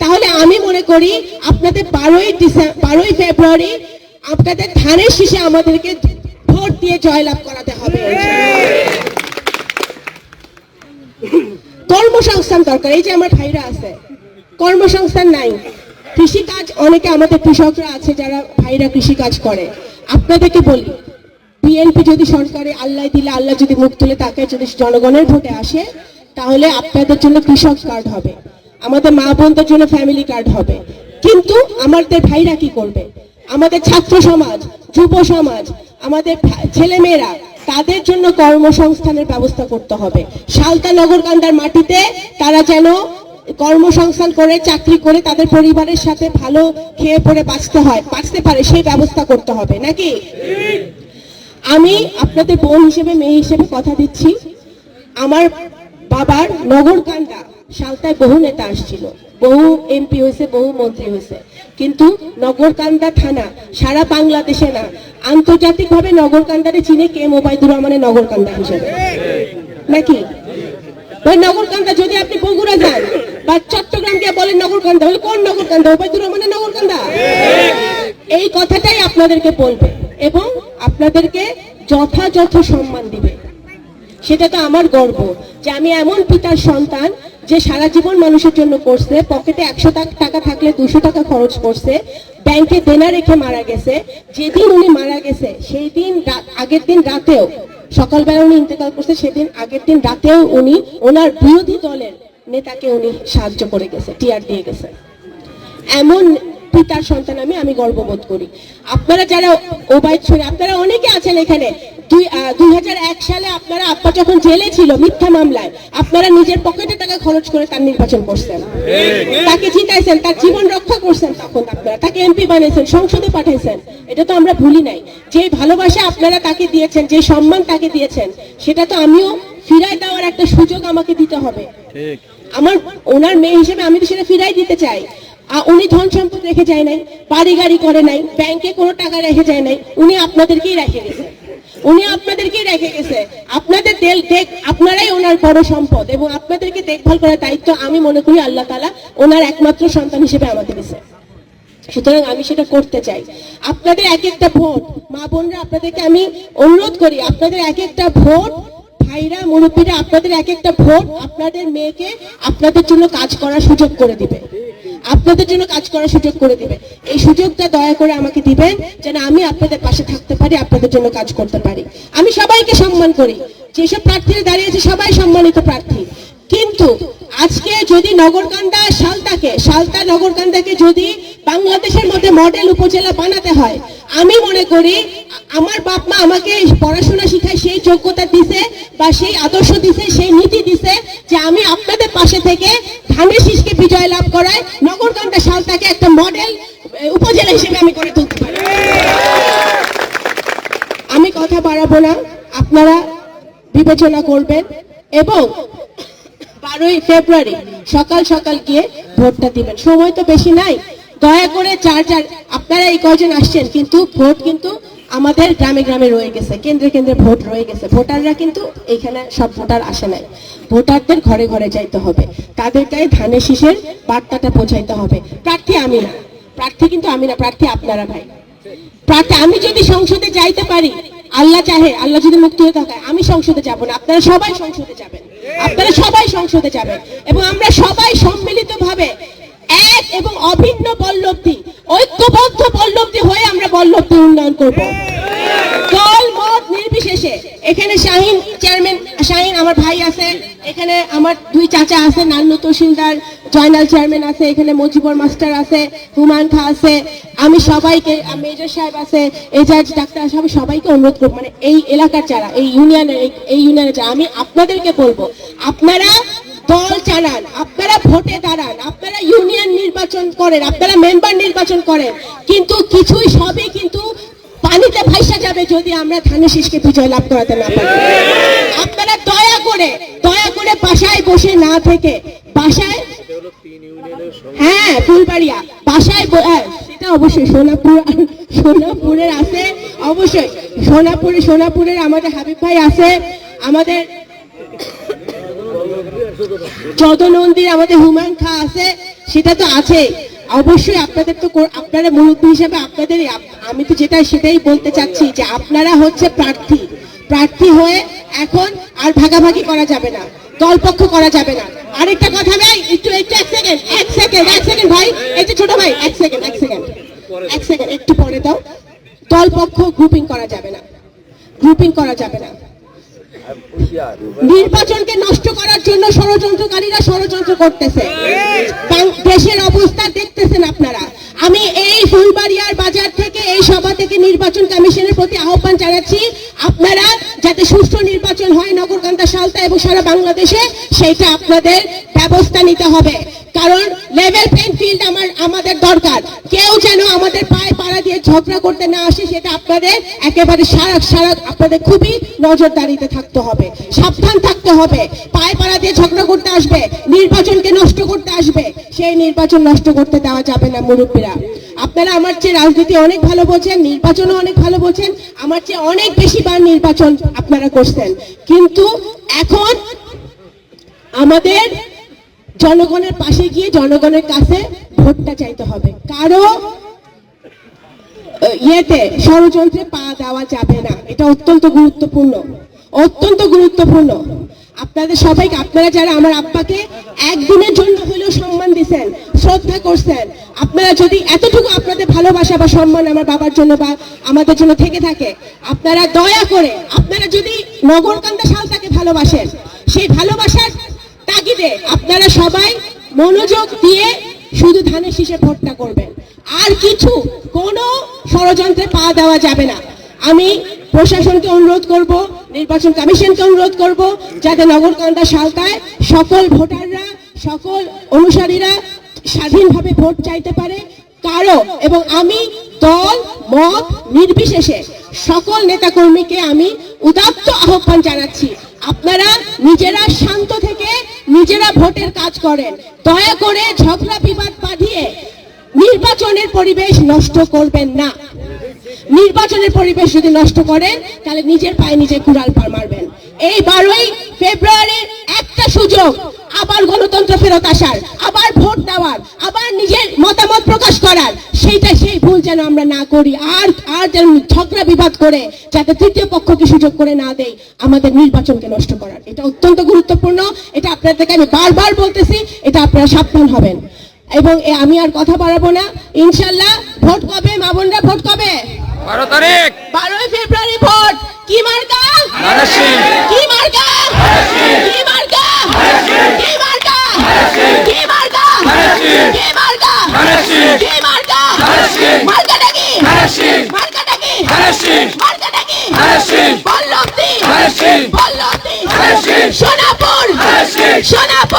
তাহলে আমি মনে করি আপনাদের বারোই বারোই ফেব্রুয়ারি আপনাদের ধানের শীষে আমাদেরকে ভোট দিয়ে জয়লাভ করাতে হবে। কর্মসংস্থান দরকার, এই যে আমার ভাইরা আছে, কর্মসংস্থান নাই। কৃষিকাজ, অনেকে আমাদের কৃষকরা আছে যারা ভাইরা কৃষিকাজ করে। আপনাদেরকে বলি বিএনপি যদি সরকারে আল্লাহ দিলে, আল্লাহ যদি মুখ তুলে তাকে যদি জনগণের ভোটে আসে, তাহলে আপনাদের জন্য কৃষক কার্ড হবে। আমাদের মা বোনদের জন্য ফ্যামিলি কার্ড হবে। কিন্তু আমাদের ভাইরা কি করবে? আমাদের ছাত্র সমাজ, যুব সমাজ, আমাদের ছেলেমেয়েরা, তাদের জন্য কর্মসংস্থানের ব্যবস্থা করতে হবে। সালতা নগরকান্দার মাটিতে তারা যেন কর্মসংস্থান করে, চাকরি করে, তাদের পরিবারের সাথে ভালো খেয়ে পড়ে বাঁচতে হয়, বাঁচতে পারে, সেই ব্যবস্থা করতে হবে, নাকি? আমি আপনাদের বোন হিসেবে, মেয়ে হিসেবে কথা দিচ্ছি। আমার বাবার নগরকান্দা সালতায় বহু নেতা আসছিল। বহু এমপি হয়েছে, বহু মন্ত্রী হয়েছে। কিন্তু নগরকান্দা থানা সারা বাংলাদেশে না, আন্তর্জাতিকভাবে নগরকান্দারে চিনে কে মোবাইদুর রহমানের নগরকান্দা হিসেবে? নাকি? ওই নগরকান্দা যদি আপনি বগুড়া যান বা চট্টগ্রাম গিয়ে বলেন নগরকান্দা বলে কোন নগরকান্দা ওবায়দুর রহমানের নগরকান্দা এই কথাটাই আপনাদেরকে বলবে। এবং আপনাদেরকে যথাযথ সম্মান দিবে। সেটা তো আমার গর্ব যে আমি এমন পিতার সন্তান যে সারা জীবন মানুষের জন্য করছে, পকেটে একশো টাকা থাকলে দুশো টাকা খরচ করছে, ব্যাংকে দেনা রেখে মারা গেছে, যেদিন উনি মারা গেছে সেই দিন আগের দিন রাতেও, সকালবেলা উনি ইন্তেকাল করছে, সেদিন আগের দিন রাতেও উনি ওনার বিরোধী দলের নেতাকে উনি সাহায্য করে গেছে, টিয়ার দিয়ে গেছে। এমন পিতার সন্তান আমি আমি গর্ববোধ করি। আপনারা যারা ওবায়দ ছড়ে আপনারা অনেকে আছেন এখানে। দুই দুই সালে আপনারা আব্বা যখন জেলে ছিল মিথ্যা মামলায় আপনারা নিজের পকেটে টাকা খরচ করে তার নির্বাচন করছেন। তাকে জিতাইছেন তার জীবন রক্ষা করছেন তখন আপনারা। তাকে এমপি বানিয়েছেন সংসদে পাঠাইছেন। এটা তো আমরা ভুলি নাই। যে ভালোবাসা আপনারা তাকে দিয়েছেন যে সম্মান তাকে দিয়েছেন সেটা তো আমিও ফিরাই দেওয়ার একটা সুযোগ আমাকে দিতে হবে। আমার ওনার মেয়ে হিসেবে আমি তো সেটা ফিরাই দিতে চাই। উনি ধন সম্পদ রেখে যায় নাই, বাড়ি গাড়ি করে নাই ব্যাংকে কোনো টাকা রেখে যায় নাই, উনি আপনাদেরকেই রেখে গেছে। উনি আপনাদেরকেই রেখে গেছে। আপনাদের দেখ, আপনারাই ওনার বড় সম্পদ এবং আপনাদেরকে দেখভাল করার দায়িত্ব আমি মনে করি আল্লাহ তালা ওনার একমাত্র সন্তান হিসেবে আমাকে দিছে সুতরাং আমি সেটা করতে চাই। আপনাদের এক একটা ভোট, মা বোনরা আপনাদেরকে আমি অনুরোধ করি, আপনাদের এক একটা ভোট, ভাইরা, মুরব্বীরা আপনাদের এক একটা ভোট আপনাদের মেয়েকে আপনাদের জন্য কাজ করার সুযোগ করে দিবে। আপনাদের জন্য কাজ করার সুযোগ করে দিবে। এই সুযোগটা দয়া করে আমাকে দিবেন, যেন আমি আপনাদের পাশে থাকতে পারি, আপনাদের জন্য কাজ করতে পারি। আমি সবাইকে সম্মান করি। যেসব প্রার্থীরা দাঁড়িয়েছে সবাই সম্মানিত প্রার্থী। কিন্তু আজকে যদি নগরকান্দা সালতাকে, সালতা নগরকান্দাকে যদি বাংলাদেশের মধ্যে মডেল উপজেলা বানাতে হয়, আমি মনে করি আমার বাপ মা আমাকে পড়াশোনা শিখায়, সেই যোগ্যতা দিছে বা সেই আদর্শ দিছে, সেই নীতি দিছে যে আমি আপনাদের পাশে থেকে ধানের শীষকে বিজয় লাভ করায় নগরকান্দা সালতাকে একটা মডেল উপজেলা হিসেবে আমি করে তুলতে পারি। আমি কথা বাড়াবো না, আপনারা বিবেচনা করবেন এবং বারোই ফেব্রুয়ারি সকাল সকাল গিয়ে ভোটটা দিবেন। সময় তো বেশি নাই। দয়া করে চার চার, আপনারা এই কয়জন আসছেন, কিন্তু ভোট কিন্তু আমাদের গ্রামে গ্রামে রয়ে গেছে, কেন্দ্রে কেন্দ্রে ভোট রয়ে গেছে। ভোটাররা কিন্তু এখানে সব ভোটার আসে নাই। ভোটারদের ঘরে ঘরে যাইতে হবে। তাদের গায়ে ধানের শীষের বার্তাটা পৌঁছাইতে হবে। প্রার্থী আমি না। প্রার্থী কিন্তু আমি না, প্রার্থী আপনারা ভাই। প্রার্থী, আমি যদি সংসদে যাইতে পারি, আল্লাহ চাহে, আল্লাহ যদি মুক্তি হয়ে থাকে আমি সংসদে যাব না। আপনারা সবাই সংসদে যাবেন। আপনারা সবাই সংসদে যাবেন। এবং আমরা সবাই সম্মিলিত ভাবে এক এবং অভিন্ন বল্লব্ধি ঐক্যবদ্ধ বল্লব্ধি হয়ে বল্লব্ধি উন্নয়ন করব। দল মত নির্বিশেষে এখানে শাহিন চেয়ারম্যান শাহিন আমার ভাই আছে, এখানে আমার দুই চাচা আছে, নান্নু তহসিলদার, জয়নাল চেয়ারম্যান আছে, এখানে মজিবর মাস্টার আছে হুমান খা আছে, আমি সবাইকে মেজর সাহেব আছে এজাজ ডাক্তার আছে আমি সবাইকে অনুরোধ করব। মানে এই এলাকার যারা, এই ইউনিয়নের এই ইউনিয়নের যারা, আমি আপনাদেরকে বলব, আপনারা দল চালান আপনারা ভোটে দাঁড়ান আপনারা ইউনিয়ন নির্বাচন করেন আপনারা মেম্বার নির্বাচন করেন কিন্তু কিছুই সবই কিন্তু পানিতে ভাইসা যাবে যদি আমরা ধানের শীষকে বিজয় লাভ করাতে না পারি। আপনারা দয়া করে দয়া করে বাসায় বসে না থেকে বাসায় হ্যাঁ ফুলবাড়িয়া বাসায় হ্যাঁ, সেটা অবশ্যই সোনাপুর সোনাপুরের আছে অবশ্যই সোনাপুরে সোনাপুরের আমাদের হাবিব ভাই আছে আমাদের যত নন্দীর আমাদের হুমায়ুন খা আছে, সেটা তো আছে। অবশ্যই আপনাদের তো আপনারা মুরব্বী হিসাবে আপনাদের আমি তো যেটা সেটাই বলতে চাচ্ছি যে আপনারা হচ্ছে প্রার্থী। প্রার্থী হয়ে এখন আর ভাগাভাগি করা যাবে না, দলপক্ষ করা যাবে না। আরেকটা কথা ভাই, একটু একটু, এক সেকেন্ড এক সেকেন্ড এক সেকেন্ড ভাই যে ছোট ভাই, এক সেকেন্ড এক সেকেন্ড এক সেকেন্ড একটু পরে দাও। দলপক্ষ গ্রুপিং করা যাবে না গ্রুপিং করা যাবে না। নির্বাচনকে নষ্ট করার জন্য ষড়যন্ত্রকারীরা ষড়যন্ত্র করতেছে। দেশের অবস্থা দেখতেছেন আপনারা। আমি এই ফুলবাড়িয়ার বাজার থেকে, এই সভা থেকে নির্বাচন কমিশনের প্রতি আহ্বান জানাচ্ছি, আপনারা যাতে সুষ্ঠু নির্বাচন হয় নগরকান্দা সালতা এবং সারা বাংলাদেশে সেইটা আপনাদের ব্যবস্থা নিতে হবে। কারণ লেভেল প্লেইং ফিল্ড আমার, আমাদের দরকার। কেউ যেন আমাদের পায়ে পাড়া দিয়ে ঝগড়া করতে না আসে, সেটা আপনাদের একেবারে সারা সারা আপনাদের খুবই নজরদারিতে থাকতে হবে। সাবধান থাকতে হবে। পায়ে পাড়া দিয়ে ঝগড়া করতে আসবে, নির্বাচনকে নষ্ট করতে আসবে, সেই নির্বাচন নষ্ট করতে দেওয়া যাবে না মুরব্বীরা। আপনারা আমার চেয়ে রাজনীতি অনেক ভালো বোঝেন, নির্বাচনও অনেক ভালো বোঝেন, আমার চেয়ে অনেক বেশি বার নির্বাচন আপনারা করছেন। কিন্তু এখন আমাদের জনগণের পাশে গিয়ে জনগণের কাছে ভোটটা চাইতে হবে। কারও ইয়েতে ষড়যন্ত্রে পা দেওয়া যাবে না। এটা অত্যন্ত গুরুত্বপূর্ণ। অত্যন্ত গুরুত্বপূর্ণ। আপনাদের সবাইকে, আপনারা যারা আমার আব্বাকে একদিনের জন্য হলেও সম্মান দিছেন, শ্রদ্ধা করছেন, আপনারা যদি এতটুকু আপনাদের ভালোবাসা বা সম্মান আমার বাবার জন্য বা আমাদের জন্য থেকে থাকে, আপনারা দয়া করে, আপনারা যদি নগরকান্দা সালতাকে ভালোবাসেন, সেই ভালোবাসার আপনারা সবাই মনোযোগ দিয়ে শুধু ধানের শীষে ভোটটা করবেন। আর কিছু কোনো ষড়যন্ত্রে পা দেওয়া যাবে না। আমি প্রশাসনকে অনুরোধ করব, নির্বাচন কমিশনকে অনুরোধ করব, যাতে নগরকান্দা সালতায় সকল ভোটাররা, সকল অনুসারীরা স্বাধীনভাবে ভোট চাইতে পারে। কারও এবং আমি দল, মত নির্বিশেষে সকল নেতাকর্মীকে আমি উদাত্ত আহ্বান জানাচ্ছি। আপনারা নিজেরা শান্ত থেকে নিজেরা ভোটের কাজ করেন। দয়া করে ঝগড়া বিবাদ বাঁধিয়ে নির্বাচনের পরিবেশ নষ্ট করবেন না। নির্বাচনের পরিবেশ যদি নষ্ট করেন, তাহলে নিজের পায়ে নিজে কুড়াল পার মারবেন। এই বারোই ফেব্রুয়ারির একটা সুযোগ, আবার গণতন্ত্র ফেরত আসার, আবার ভোট দেওয়ার, আবার নিজের মতামত প্রকাশ করার, সেইটা সেই ভুল যেন আমরা না করি। আর আর যেন ঝগড়া বিবাদ করে যাতে তৃতীয় পক্ষকে সুযোগ করে না দেয় আমাদের নির্বাচনকে নষ্ট করার। এটা অত্যন্ত গুরুত্বপূর্ণ, এটা আপনাদেরকে আমি বারবার বলতেছি এটা আপনারা সাবধান হবেন। এবং আমি আর কথা বাড়াবো না। ইনশাল্লাহ ভোট কবে? মা ভোট কবে? বারো তারিখ। বারোই ফেব্রুয়ারি ভোট। কি মার্কা? কি মার্কা? সোনাপুর। Shut up.